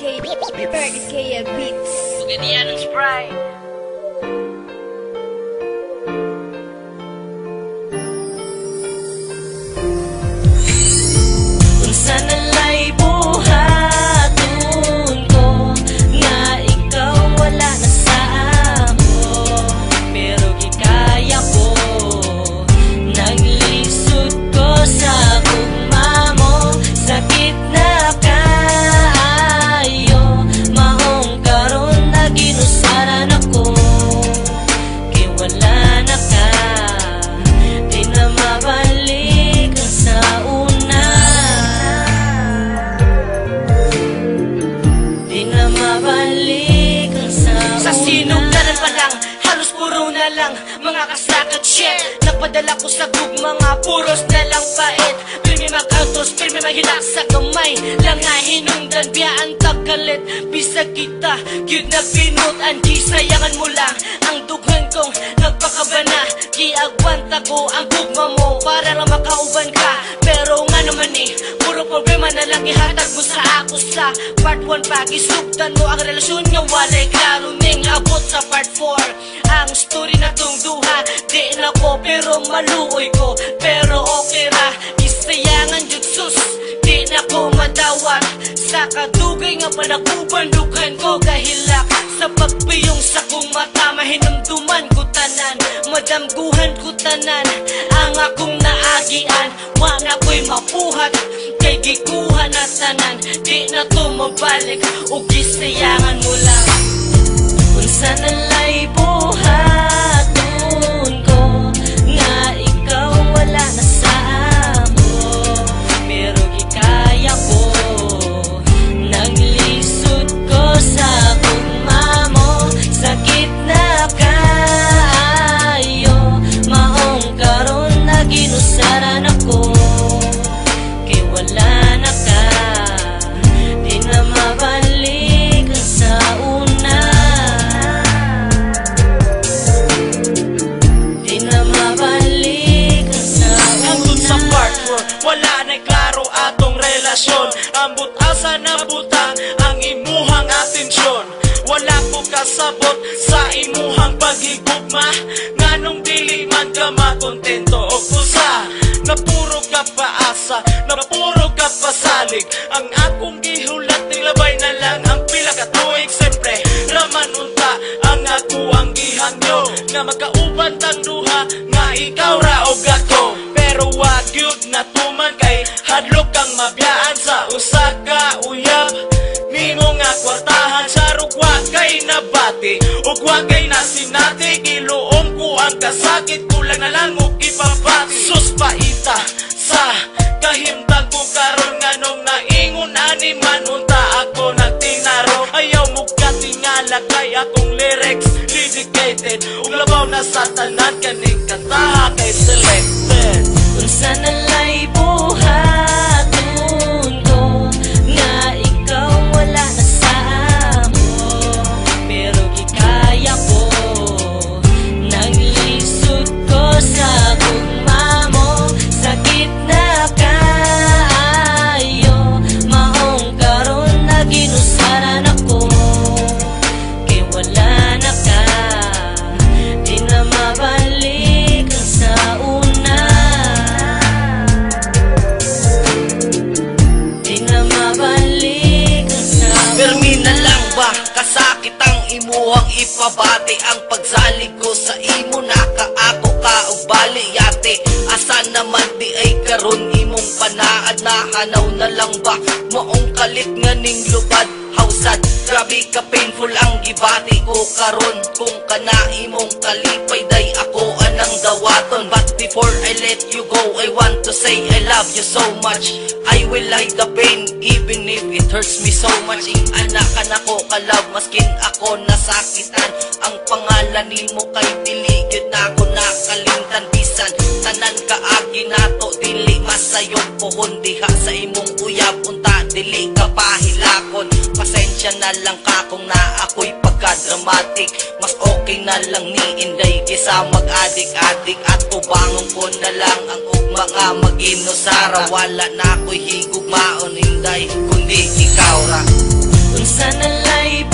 30k, 30k a bit. Ganyan ang sprite. Na ginusaran ako Kay wala na ka. Di na mabalik ang sa una. Di na mabalik ang sa una na lang Mga kasakat shit. Nagpadala ko sa gug mga puros na lang pait. Pirmi mag-autos, pirmi mahilak sa gamay. Lang nga hinungdan, biyaan tagkalit Gyud na pinut Andi sayangan mo lang Ang dughan kong nagpakabana Giagwanta ko ang gugma mo Para lang makauban ka. Pero nga naman eh, puro problema na lang Ihatag mo sa ako sa part 1 Pag-isugdan mo ang relasyon nga walay klaro abot sa part 4 Ang story na tong duha Di na ko pero maluoy ko. Pero okay ra Isayangan jud sus Di na ko madawat. Sa kadugay nga panakuban Dukan ko Sa pagpiyong sa kong mata Mahinamduman ko tanan Madamguhan ko tanan Ang akong naagian. Wala ko'y mapuhat Kay gikuha na tanan. Di na to mabalik O gisayangan mo lang. Unsa nalay buhaton ginusaran ako Kay na ka. Di na ang na mabalik ang sa Hangtod sa una part 4 Wala na klaro atong relasyon. Ambot asa na butang ang imuhang atensyon. Wala ko kasabot sa imuhang paghigugma ang gihangyo Nga magkauban tang duha, nga ikaw ra og ako Pero wag yun na tuman kay hadlok kang mabiyaan sa usa ka uyab. Nimo nga kwartahan sa rugwa kay nabati. Ug wa kay nasinati kiluom ko ang kasakit. Kulang na lang og ipabati sus paita sa kahimtang ko karon nganong naingon ani man na sa tanan kaning kantaha kay selected Unsa nalay buhaton ipabati ang pagsalig ko sa imo. Nakaako ka og bali yate asa naman di ay karon imong panaad? Na hanaw na lang ba? Maong kalit nga ning lupad hausad grabe ka painful ang gibati ko karon. Kung kana imong kalipay day ako anang dawaton but before I let you go I want to say I love you so much. I will hide the pain even if it hurts me so much. Ing anak ka na ko kalab maskin ako nasakitan. Ang pangalan nimo kay dili gyud na ako nakalimtan bisan tanan ka agi nato dili masayo pohon diha sa imong uyab unta dili ka pahilakon pasensya na lang ka kung na ako'y pagka-dramatic. Mas okay na lang ni Inday kisa mag-adik-adik at tubangon ko na lang ang ugma nga mag-inusara wala na ako'y higugmaon Inday kundi ikaw ra. Unsa Sana'y